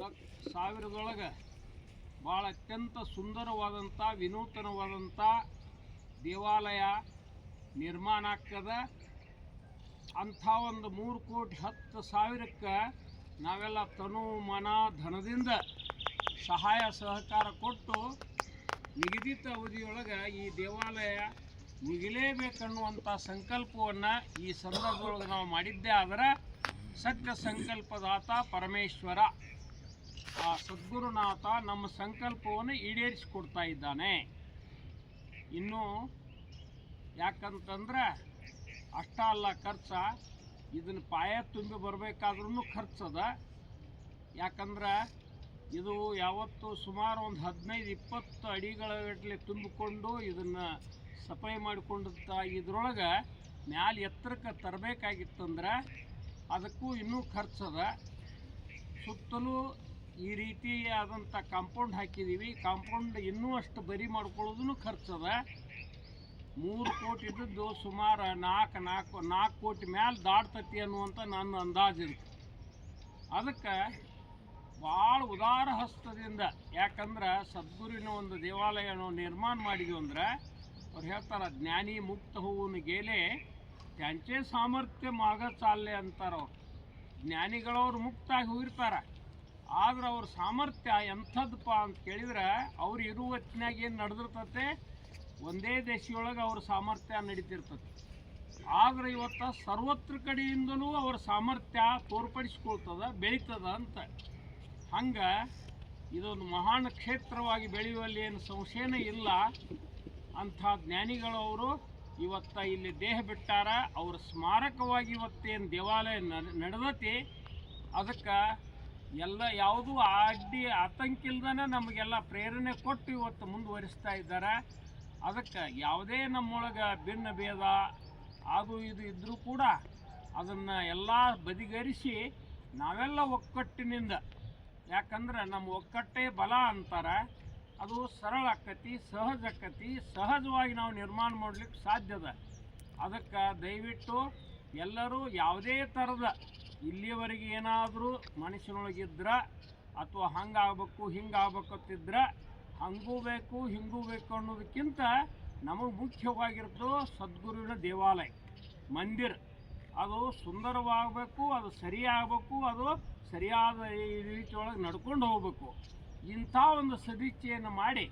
Luck ಸಾವಿರದೊಳಗೆ ಭಾಳ ಅತ್ಯಂತ ಸುಂದರವಾದಂಥ ವಿನೂತನವಾದಂಥ ದೇವಾಲಯ ನಿರ್ಮಾಣ ಆಗ್ತದೆ. ಅಂಥ ಒಂದು ಮೂರು ಕೋಟಿ ಹತ್ತು ಸಾವಿರಕ್ಕೆ ನಾವೆಲ್ಲ ತನು ಮನ ಧನದಿಂದ ಸಹಾಯ ಸಹಕಾರ ಕೊಟ್ಟು ನಿಗದಿತ ಅವಧಿಯೊಳಗೆ ಈ ದೇವಾಲಯ ಮುಗಿಲೇಬೇಕನ್ನುವಂಥ ಸಂಕಲ್ಪವನ್ನು ಈ ಸಂದರ್ಭದೊಳಗೆ ನಾವು ಮಾಡಿದ್ದೇ. ಆದರೆ ಸತ್ಯ ಸಂಕಲ್ಪದಾತ ಪರಮೇಶ್ವರ. ಆ ಸದ್ಗುರುನಾಥ ನಮ್ಮ ಸಂಕಲ್ಪವನ್ನು ಈಡೇರಿಸಿಕೊಡ್ತಾ ಇದ್ದಾನೆ. ಇನ್ನು ಯಾಕಂತಂದ್ರೆ ಅಷ್ಟ ಅಲ್ಲ ಖರ್ಚ, ಇದನ್ನು ಪಾಯ ತುಂಬಿ ಬರಬೇಕಾದ್ರೂ ಖರ್ಚದ. ಯಾಕಂದ್ರೆ ಇದು ಯಾವತ್ತು ಸುಮಾರು ಒಂದು ಹದಿನೈದು, ಇಪ್ಪತ್ತು ಅಡಿಗಳಗಟ್ಟಲೆ ತುಂಬಿಕೊಂಡು ಇದನ್ನು ಸಪ್ಲೈ ಮಾಡಿಕೊಂಡಂಥ ಇದ್ರೊಳಗೆ ಮ್ಯಾಲೆ ಎತ್ತರಕ್ಕೆ ತರಬೇಕಾಗಿತ್ತಂದ್ರೆ ಅದಕ್ಕೂ ಇನ್ನೂ ಖರ್ಚದ. ಸುತ್ತಲೂ ಈ ರೀತಿ ಆದಂಥ ಕಾಂಪೌಂಡ್ ಹಾಕಿದ್ದೀವಿ. ಕಾಂಪೌಂಡ್ ಇನ್ನೂ ಅಷ್ಟು ಬರಿ ಮಾಡ್ಕೊಳ್ಳೋದೂ ಖರ್ಚದ. ಮೂರು ಕೋಟಿ ಇದ್ದದ್ದು ಸುಮಾರು ನಾಲ್ಕು ನಾಲ್ಕು ನಾಲ್ಕು ಕೋಟಿ ಮ್ಯಾಲೆ ದಾಡ್ತತಿ ಅನ್ನುವಂಥ ನನ್ನ ಅಂದಾಜಿರುತ್ತೆ ಅದಕ್ಕೆ ಭಾಳ ಉದಾರ ಹಸ್ತದಿಂದ, ಯಾಕಂದ್ರೆ ಸದ್ಗುರಿನ ಒಂದು ದೇವಾಲಯ ನಿರ್ಮಾಣ ಮಾಡಿದ್ವಿ ಅಂದ್ರೆ, ಅವ್ರು ಹೇಳ್ತಾರೆ, ಜ್ಞಾನಿ ಮುಕ್ತ ಹೂವಿನ ಗೇಲೆ, ತ್ಯಾಂಚೆ ಸಾಮರ್ಥ್ಯ ಮಾಗ ಚಾಲೆ ಅಂತಾರೆ ಅವ್ರು ಜ್ಞಾನಿಗಳವ್ರು ಮುಕ್ತಾಗಿ ಹೋಗಿರ್ತಾರೆ. ಆದ್ರೆ ಅವ್ರ ಸಾಮರ್ಥ್ಯ ಎಂಥದ್ದಪ್ಪ ಅಂತ ಕೇಳಿದ್ರೆ ಅವ್ರು ಇರುವ ಹೊತ್ತಿನಾಗ ಏನು ನಡೆದಿರ್ತತೆ? ಒಂದೇ ದೇಶಿಯೊಳಗೆ ಅವ್ರ ಸಾಮರ್ಥ್ಯ ನಡೀತಿರ್ತತೆ. ಆದ್ರೆ ಇವತ್ತು ಸರ್ವತ್ರ ಕಡೆಯಿಂದಲೂ ಅವ್ರ ಸಾಮರ್ಥ್ಯ ತೋರ್ಪಡಿಸ್ಕೊಳ್ತದ, ಬೆಳೀತದ ಅಂತ. ಹಂಗೆ ಇದೊಂದು ಮಹಾನ್ ಕ್ಷೇತ್ರವಾಗಿ ಬೆಳೆಯುವಲ್ಲಿ ಏನು ಸಂಶಯನೇ ಇಲ್ಲ. ಅಂಥ ಅವರು ಇವತ್ತ ಇಲ್ಲಿ ದೇಹ ಬಿಟ್ಟಾರ, ಅವ್ರ ಸ್ಮಾರಕವಾಗಿ ಇವತ್ತೇನು ದೇವಾಲಯ ನಡ್- ನಡೆದತಿ, ಅದಕ್ಕೆ ಎಲ್ಲ ಯಾವುದೂ ಅಡ್ಡಿ ಆತಂಕ ಇಲ್ದನೆ ನಮಗೆಲ್ಲ ಪ್ರೇರಣೆ ಕೊಟ್ಟು ಇವತ್ತು ಮುಂದುವರಿಸ್ತಾ ಇದ್ದಾರೆ. ಅದಕ್ಕೆ ಯಾವುದೇ ನಮ್ಮೊಳಗೆ ಭಿನ್ನ ಭೇದ ಅದು ಇದು ಇದ್ದರೂ ಕೂಡ ಅದನ್ನು ಎಲ್ಲ ಬದಿಗರಿಸಿ ನಾವೆಲ್ಲ ಒಕ್ಕಟ್ಟಿನಿಂದ ಯಾಕಂದ್ರೆ ನಮ್ಮ ಒಕ್ಕಟ್ಟೇ ಬಲ ಅಂತಾರೆ. ಅದು ಸರಳ ಆಕತಿ, ಸಹಜ ಆಕತಿ, ಸಹಜವಾಗಿ ನಾವು ನಿರ್ಮಾಣ ಮಾಡ್ಲಿಕ್ಕೆ ಸಾಧ್ಯದ ಅದಕ್ಕೆ ದಯವಿಟ್ಟು ಎಲ್ಲರೂ ಯಾವುದೇ ಥರದ ಇಲ್ಲಿಯವರೆಗೆ ಏನಾದರೂ ಮನುಷ್ಯನೊಳಗಿದ್ರ ಅಥವಾ ಹಂಗಾಗಬೇಕು ಹಿಂಗಾಗ್ಬೇಕಂತಿದ್ರೆ ಹಂಗೂ ಬೇಕು, ಹಿಂಗೂ ಬೇಕು ಅನ್ನೋದಕ್ಕಿಂತ ನಮಗೆ ಮುಖ್ಯವಾಗಿರೋದು ಸದ್ಗುರುವಿನ ದೇವಾಲಯ, ಮಂದಿರ. ಅದು ಸುಂದರವಾಗಬೇಕು, ಅದು ಸರಿಯಾಗಬೇಕು, ಅದು ಸರಿಯಾದ ರೀತಿಯೊಳಗೆ ನಡ್ಕೊಂಡು ಹೋಗ್ಬೇಕು. ಇಂಥ ಒಂದು ಸದಿಚ್ಛೆಯನ್ನು ಮಾಡಿ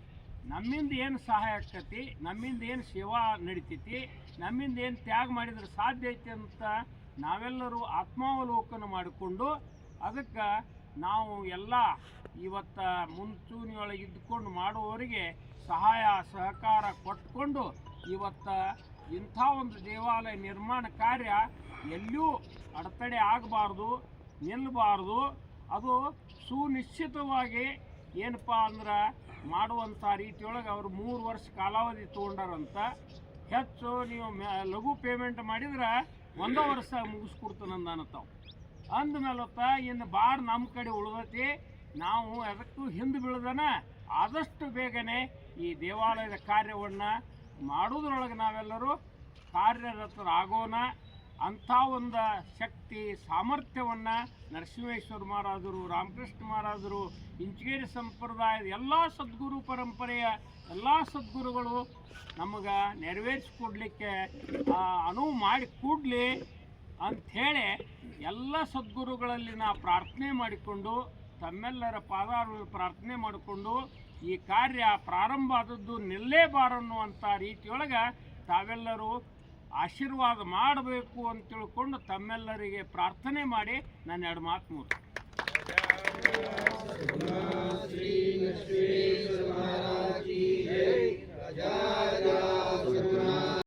ನಮ್ಮಿಂದ ಏನು ಸಹಾಯ ಆಗ್ತೈತಿ, ನಮ್ಮಿಂದ ಏನು ಸೇವಾ ನಡಿತೈತಿ, ನಮ್ಮಿಂದ ಏನು ತ್ಯಾಗ ಮಾಡಿದ್ರೆ ಸಾಧ್ಯ ಐತಿ ಅಂತ ನಾವೆಲ್ಲರೂ ಆತ್ಮಾವಲೋಕನ ಮಾಡಿಕೊಂಡು ಅದಕ್ಕೆ ನಾವು ಎಲ್ಲ ಇವತ್ತ ಮುಂಚೂಣಿಯೊಳಗೆ ಇದ್ದುಕೊಂಡು ಮಾಡುವವರಿಗೆ ಸಹಾಯ, ಸಹಕಾರ ಕೊಟ್ಕೊಂಡು ಇವತ್ತ ಇಂಥ ಒಂದು ದೇವಾಲಯ ನಿರ್ಮಾಣ ಕಾರ್ಯ ಎಲ್ಲಿಯೂ ಅಡೆತಡೆ ಆಗಬಾರ್ದು ನಿಲ್ಲಬಾರ್ದು ಅದು ಸುನಿಶ್ಚಿತವಾಗಿ ಏನಪ್ಪ ಅಂದ್ರೆ ಮಾಡುವಂಥ ರೀತಿಯೊಳಗೆ ಅವರು ಮೂರು ವರ್ಷ ಕಾಲಾವಧಿ ತೊಗೊಂಡಾರಂತ. ಹೆಚ್ಚು ನೀವು ಲಘು ಪೇಮೆಂಟ್ ಮಾಡಿದ್ರೆ ಒಂದೇ ವರ್ಷ ಮುಗಿಸ್ಕೊಡ್ತಾನಂದ ಅಂದ ಅಂದಮೇಲತ್ತ ಇನ್ನು ಭಾಳ ನಮ್ಮ ಕಡೆ ಉಳಿದತಿ, ನಾವು ಅದಕ್ಕೂ ಹಿಂದೆ ಬೀಳ್ದನ, ಆದಷ್ಟು ಬೇಗನೆ ಈ ದೇವಾಲಯದ ಕಾರ್ಯವನ್ನು ಮಾಡೋದ್ರೊಳಗೆ ನಾವೆಲ್ಲರೂ ಕಾರ್ಯರತರಾಗೋಣ. ಅಂಥ ಒಂದು ಶಕ್ತಿ, ಸಾಮರ್ಥ್ಯವನ್ನು ನರಸಿಂಹೇಶ್ವರ ಮಹಾರಾಜರು, ರಾಮಕೃಷ್ಣ ಮಹಾರಾಜರು ಇಂಚಗೇರಿ ಸಂಪ್ರದಾಯದ ಎಲ್ಲ ಸದ್ಗುರು ಪರಂಪರೆಯ ಎಲ್ಲ ಸದ್ಗುರುಗಳು ನಮಗೆ ನೆರವೇರಿಸಿಕೊಡ್ಲಿಕ್ಕೆ ಅನುವು ಮಾಡಿ ಕೂಡಲಿ ಅಂಥೇಳಿ ಎಲ್ಲ ಸದ್ಗುರುಗಳಲ್ಲಿ ನಾ ಪ್ರಾರ್ಥನೆ ಮಾಡಿಕೊಂಡು, ತಮ್ಮೆಲ್ಲರ ಪಾದಾರ ಪ್ರಾರ್ಥನೆ ಮಾಡಿಕೊಂಡು, ಈ ಕಾರ್ಯ ಪ್ರಾರಂಭ ಆದದ್ದು ನಿಲ್ಲೇಬಾರನ್ನುವಂಥ ರೀತಿಯೊಳಗೆ ತಾವೆಲ್ಲರೂ ಆಶೀರ್ವಾದ ಮಾಡಬೇಕು ಅಂತ ತಿಳ್ಕೊಂಡು ತಮ್ಮೆಲ್ಲರಿಗೆ ಪ್ರಾರ್ಥನೆ ಮಾಡಿ ನಾನು ಎರಡು ಮಾತು ಮುಗಿಸ್ತೇನೆ.